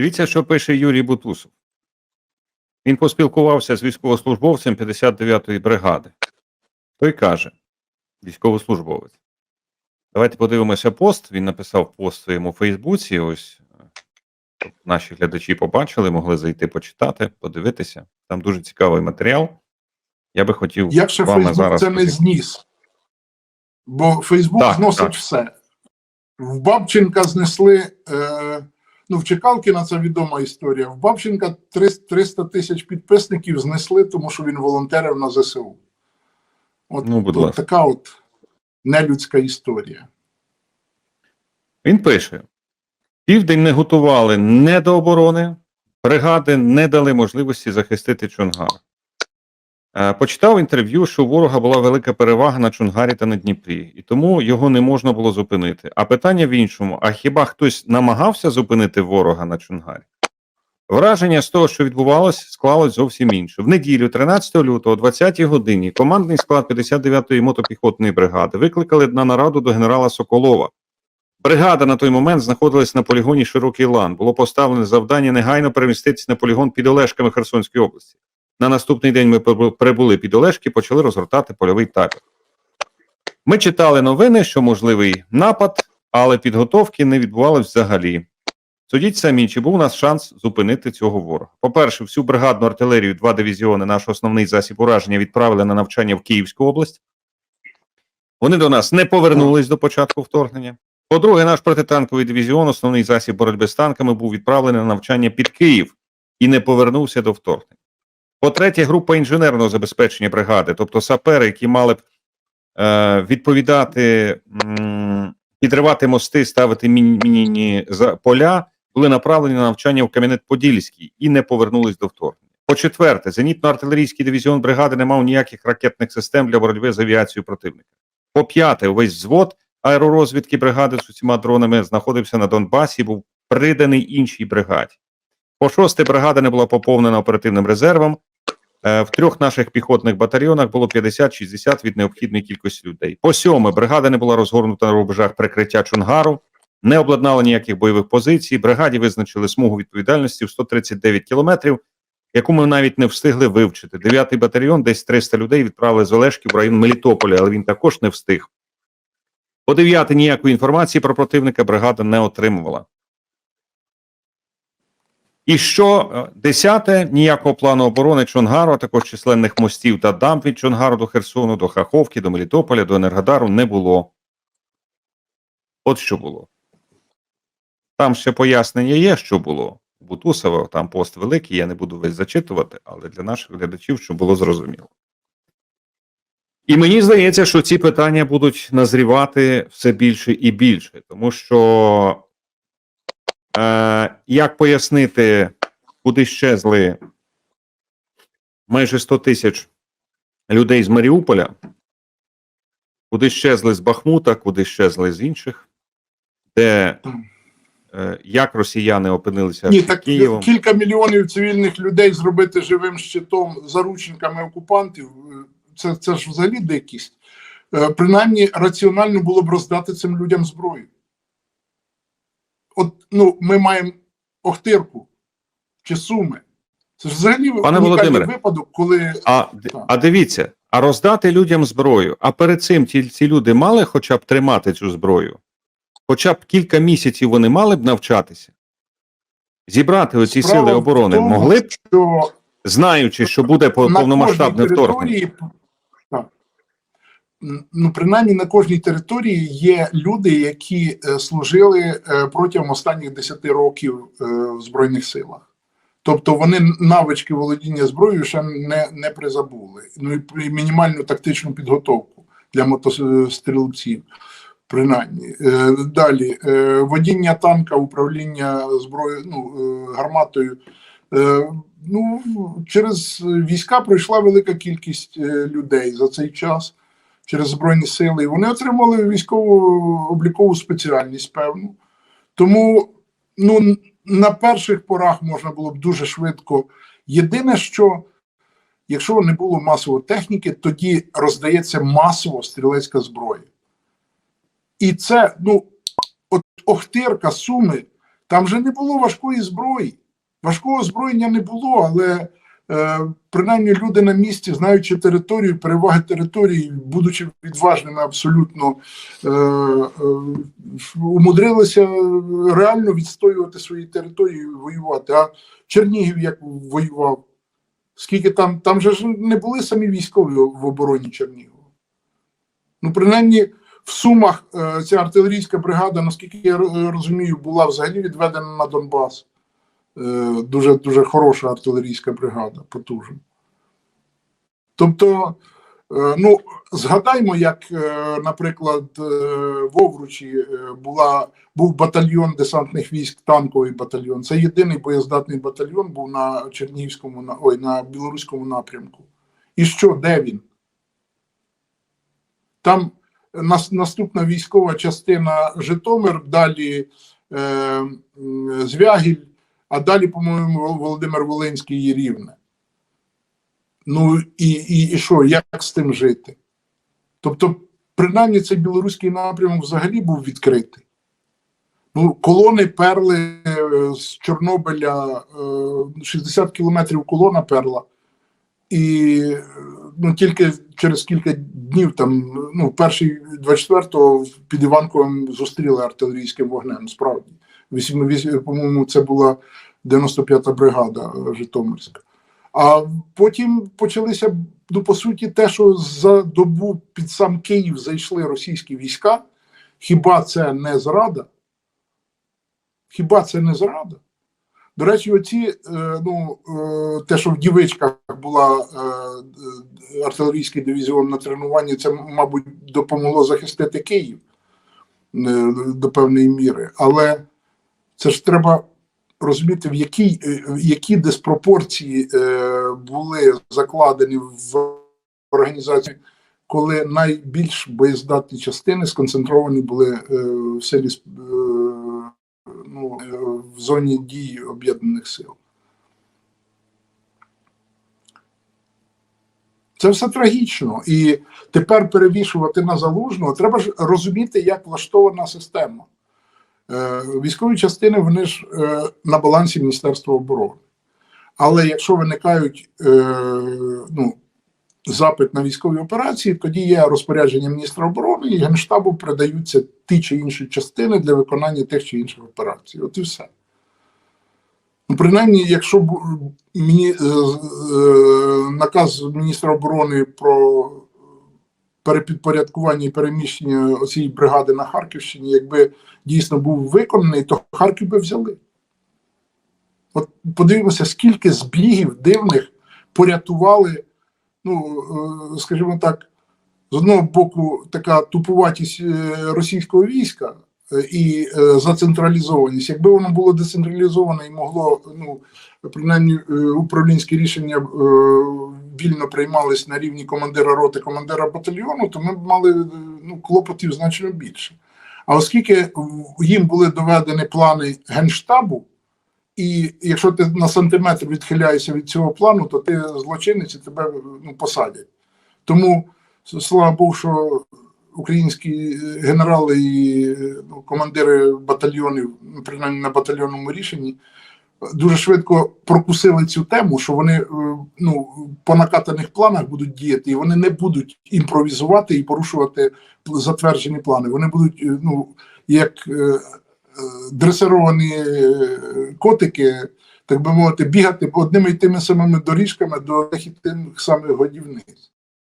Дивіться, що пише Юрій Бутусов. Він поспілкувався з військовослужбовцем 59-ї бригади. Той каже: військовослужбовець. Давайте подивимося пост. Він написав пост в своєму Фейсбуці. Ось е, наші глядачі побачили, могли зайти почитати, подивитися. Там дуже цікавий матеріал. Я би хотів Як ще вами Фейсбук зараз. це не зніс? Бо Фейсбук Так, зносить так. все. В Бабченка знесли. Е, ну, в Чекалкіна це відома історія. В Бабченка 300 300 тисяч підписників знесли, тому що він волонтерив на ЗСУ. От, Ну, будь от ласка. така от нелюдська історія. Він пише: Південь не готували не до оборони, бригади не дали можливості захистити Чонгар. Е, Почитав інтерв'ю, що у ворога була велика перевага на Чонгарі та на Дніпрі, і тому його не можна було зупинити. А питання в іншому: а хіба хтось намагався зупинити ворога на Чонгарі? Враження з того, що відбувалося, склалось зовсім інше. В неділю, 13 лютого, о 20-й годині, командний склад 59-ї мотопіхотної бригади викликали на нараду до генерала Соколова. Бригада на той момент знаходилась на полігоні Широкий Лан. Було поставлене завдання негайно переміститися на полігон під Олешками Херсонської області. На наступний день ми прибули під Олешки, почали розгортати польовий табір. Ми читали новини, що можливий напад, але підготовки не відбувалось взагалі. Судіть самі, чи був у нас шанс зупинити цього ворога. По-перше, всю бригадну артилерію, два дивізіони, наш основний засіб ураження відправили на навчання в Київську область. Вони до нас не повернулись до початку вторгнення. По-друге, наш протитанковий дивізіон, основний засіб боротьби з танками, був відправлений на навчання під Київ і не повернувся до вторгнення. По-третє, група інженерного забезпечення бригади, тобто сапери, які мали б е, відповідати, підривати мости, ставити мінні поля, були направлені на навчання в Кам'янець-Подільський і не повернулись до вторгнення. По-четверте, зенітно-артилерійський дивізіон бригади не мав ніяких ракетних систем для боротьби з авіацією противника. По-п'яте, увесь взвод аеророзвідки бригади з усіма дронами знаходився на Донбасі, був приданий іншій бригаді. По шосте, бригада не була поповнена оперативним резервом. Е, В трьох наших піхотних батальйонах було 50-60 від необхідної кількості людей. По сьоме, бригада не була розгорнута на рубежах прикриття Чонгару, не обладнала ніяких бойових позицій. Бригаді визначили смугу відповідальності в 139 кілометрів, яку ми навіть не встигли вивчити. Дев'ятий батальйон, десь 300 людей відправили з Олешків в район Мелітополя, але він також не встиг. По дев'яте, ніякої інформації про противника бригада не отримувала. І що е, десяте, ніякого плану оборони Чонгару, а також численних мостів та дамб від Чонгару до Херсону, до Хаховки, до Мелітополя, до Енергодару не було. От що було. Там ще пояснення є, що було. Бутусова там пост великий, я не буду весь зачитувати, але для наших глядачів, щоб було зрозуміло. І мені здається, що ці питання будуть назрівати все більше і більше, тому що е, як пояснити, куди щезли майже 100 тисяч людей з Маріуполя, куди щезли з Бахмута, куди щезли з інших, де е, як росіяни опинилися Ні, так Києвом. кілька мільйонів цивільних людей зробити живим щитом заручниками окупантів. е, Це, це ж взагалі дикість. Е, Принаймні раціонально було б роздати цим людям зброю. От ну, ми маємо Охтирку чи Суми. Це ж взагалі Пане Володимире, випадок, коли А, а дивіться, а роздати людям зброю. А перед цим ті, ці люди мали хоча б тримати цю зброю? Хоча б кілька місяців вони мали б навчатися? Зібрати оці справа сили оборони тому, могли б, що знаючи, що буде по- повномасштабне вторгнення. Ну, принаймні на кожній території є люди, які е, служили е, протягом останніх 10 років е, в Збройних силах. Тобто вони навички володіння зброєю ще не, не призабули. Ну і мінімальну тактичну підготовку для мотострілців. Принаймні. Далі водіння танка, управління зброєю, ну, гарматою. Ну, через війська пройшла велика кількість людей за цей час через Збройні Сили. І вони отримали військову облікову спеціальність, певну. Тому ну, на перших порах можна було б дуже швидко. Єдине, що якщо не було масової техніки, тоді роздається масово стрілецька зброя. І це, ну, от Охтирка, Суми, Там же не було важкої зброї. Важкого озброєння не було, але принаймні люди на місці, знаючи територію, переваги території, будучи відважними абсолютно, е, е, умудрилися реально відстоювати свої території і воювати. А Чернігів як воював? Скільки там, там же ж не були самі військові в обороні Чернігова. Ну, принаймні, в Сумах е, ця артилерійська бригада, наскільки я розумію, була взагалі відведена на Донбас. Е, дуже дуже хороша артилерійська бригада, потужна. Тобто, е, ну, згадаймо, як, е, наприклад, в Овручі була, був батальйон десантних військ, танковий батальйон. Це єдиний боєздатний батальйон був на Чернігівському, на- ой, на білоруському напрямку. І що, де він? Там нас, наступна військова частина Житомир, далі е, Звягіль, а далі, по-моєму, Володимир Волинський і Рівне. Ну і, і, і що, як з тим жити? Тобто, принаймні, цей білоруський напрямок взагалі був відкритий. Ну, колони перли е, з Чорнобиля, е, 60 кілометрів колона перла. І е, ну, тільки через кілька днів, там, ну, перший 24-го під Іванковим зустріли артилерійським вогнем, справді. По-моєму, це була 95-та бригада е, Житомирська. А потім почалися, ну, по суті, те, що за добу під сам Київ зайшли російські війська. Хіба це не зрада? Хіба це не зрада? До речі, оці, е, ну, е, те, що в Дівичках була артилерійський дивізіон на тренуванні, це, мабуть, допомогло захистити Київ до певної міри. Але це ж треба розуміти, в якій, е, які диспропорції е, були закладені в організації, коли найбільш боєздатні частини сконцентровані були е, в селі ну, в зоні дії Об'єднаних Сил. Це все трагічно. І тепер перевішувати на залужного. Треба ж розуміти, як влаштована система. Е, Військові частини вони ж е, на балансі Міністерства оборони. Але якщо виникають е, ну, запит на військові операції, тоді є розпорядження міністра оборони і Генштабу передаються ті чи інші частини для виконання тих чи інших операцій. От і все. Ну, принаймні, якщо мені, наказ міністра оборони про перепідпорядкування і переміщення цієї бригади на Харківщині, якби дійсно був виконаний, то Харків би взяли. От подивимося, скільки збігів дивних порятували, ну, е, скажімо так, з одного боку, така тупуватість е, російського війська і е, зацентралізованість. Якби воно було децентралізоване і могло, ну, принаймні, е, управлінські рішення е, вільно приймались на рівні командира роти, командира батальйону, то ми б мали е, ну, клопотів значно більше. А оскільки їм були доведені плани генштабу, і якщо ти на сантиметр відхиляєшся від цього плану, то ти злочинець і тебе ну, посадять. Тому слава Богу, що українські генерали і ну, командири батальйонів, принаймні на батальйонному рішенні, дуже швидко прокусили цю тему, що вони е, ну, по накатаних планах будуть діяти, і вони не будуть імпровізувати і порушувати затверджені плани. Вони будуть, е, ну, як е, дресировані котики, так би мовити, бігати одними і тими самими доріжками до тих самих годівниць.